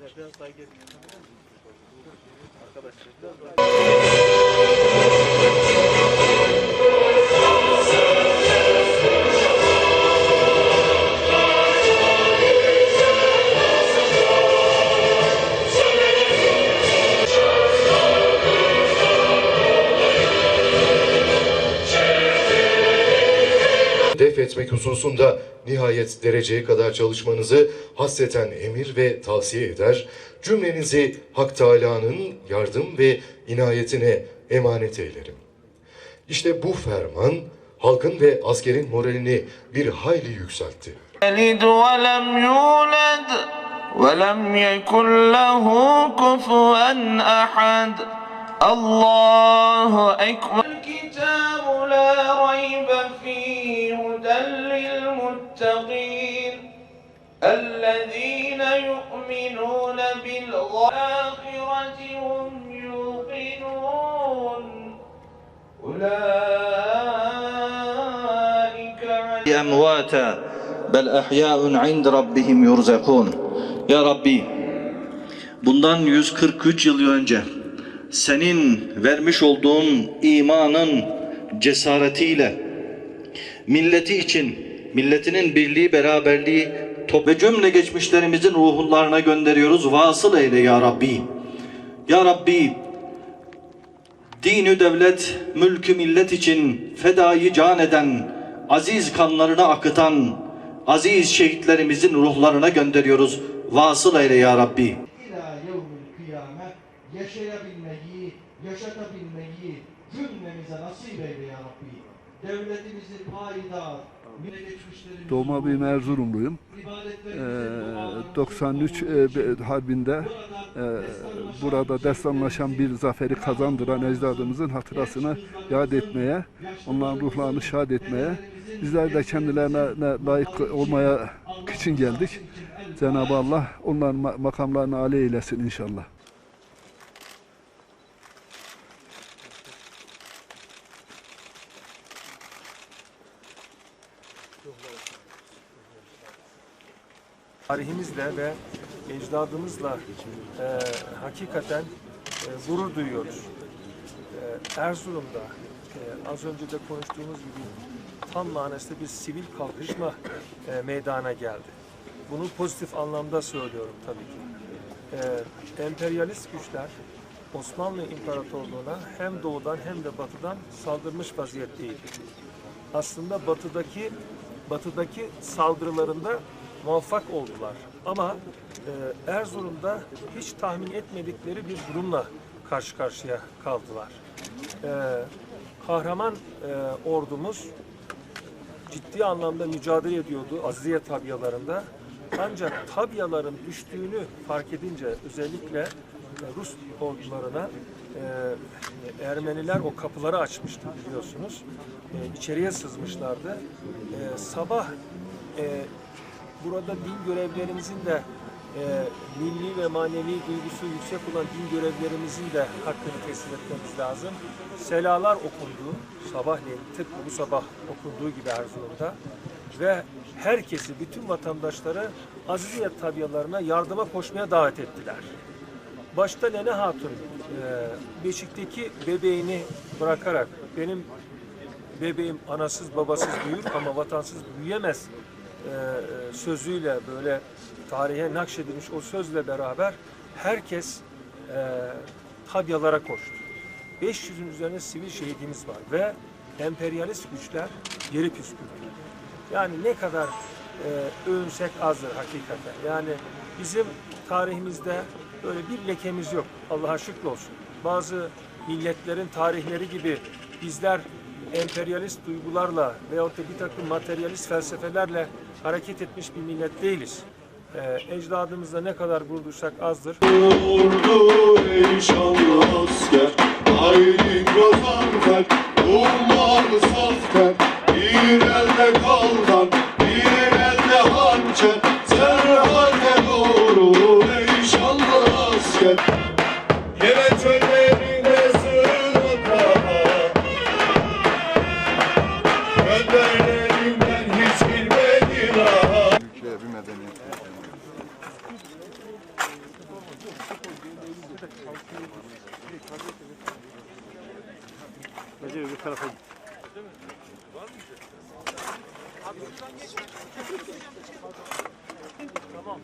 biraz daha geri. Arkadaşlar biraz daha. def etmek hususunda nihayet dereceye kadar çalışmanızı hasreten emir ve tavsiye eder. Cümlenizi Hak Teâlâ'nın yardım ve inayetine emanet eylerim. İşte bu ferman halkın ve askerin moralini bir hayli yükseltti. يلد ولم يولد ولم يكن له كفوا أحد الله أكبر الكتاب لا ريب فيه هدى للمتقين الذين يؤمنون بالآخرة هم يوقنون أولئك على أمواتا بل أحياء عند ربهم يرزقون Ya Rabbi bundan 143 yıl önce senin vermiş olduğun imanın cesaretiyle milleti için milletinin birliği beraberliği top ve cümle geçmişlerimizin ruhlarına gönderiyoruz. Vasıl eyle ya Rabbi. Ya Rabbi dinü devlet, mülkü millet için fedayı can eden, aziz kanlarını akıtan, aziz şehitlerimizin ruhlarına gönderiyoruz. Vasıl eyle ya Rabbi. yaşayabilmeyi, yaşatabilmeyi cümlemize nasip eyle ya Rabbi. Devletimizi payidar, Doğma büyüme Erzurumluyum. Ee, 93 e, harbinde e, burada destanlaşan bir zaferi kazandıran ecdadımızın hatırasını yad etmeye, onların ruhlarını şad etmeye, bizler de kendilerine layık olmaya için geldik. Cenab-ı Allah onların ma- makamlarını âli eylesin inşallah. Tarihimizle ve ecdadımızla e, hakikaten e, gurur duyuyoruz. E, Erzurum'da e, az önce de konuştuğumuz gibi tam manasında bir sivil kalkışma e, meydana geldi. Bunu pozitif anlamda söylüyorum tabii ki. E, emperyalist güçler Osmanlı İmparatorluğu'na hem doğudan hem de batıdan saldırmış vaziyetteydi aslında batıdaki batıdaki saldırılarında muvaffak oldular. Ama e, Erzurum'da hiç tahmin etmedikleri bir durumla karşı karşıya kaldılar. E, kahraman e, ordumuz ciddi anlamda mücadele ediyordu Aziziye tabyalarında. Ancak tabyaların düştüğünü fark edince özellikle e, Rus ordularına e, Ermeniler o kapıları açmıştı biliyorsunuz. E, içeriye sızmışlardı. E, sabah e, burada din görevlerimizin de e, milli ve manevi duygusu yüksek olan din görevlerimizin de hakkını teslim etmemiz lazım. Selalar okundu sabahleyin tıpkı bu sabah okunduğu gibi Erzurum'da ve herkesi, bütün vatandaşları Aziziye tabyalarına yardıma koşmaya davet ettiler. Başta Nene Hatun e, Beşik'teki bebeğini bırakarak benim bebeğim anasız babasız büyür ama vatansız büyüyemez e, e, sözüyle böyle tarihe nakşedilmiş o sözle beraber herkes e, tabyalara koştu. 500'ün üzerine sivil şehidimiz var ve emperyalist güçler geri püskürdüler. Yani ne kadar e, övünsek azdır hakikaten. Yani bizim tarihimizde böyle bir lekemiz yok. Allah'a şükür olsun. Bazı milletlerin tarihleri gibi bizler emperyalist duygularla veyahut da bir takım materyalist felsefelerle hareket etmiş bir millet değiliz. Ee, ecdadımızla ne kadar gurur duysak azdır. Vurdu asker Haydi Bir elde kalkan Recep öbür tarafa git. Tamam.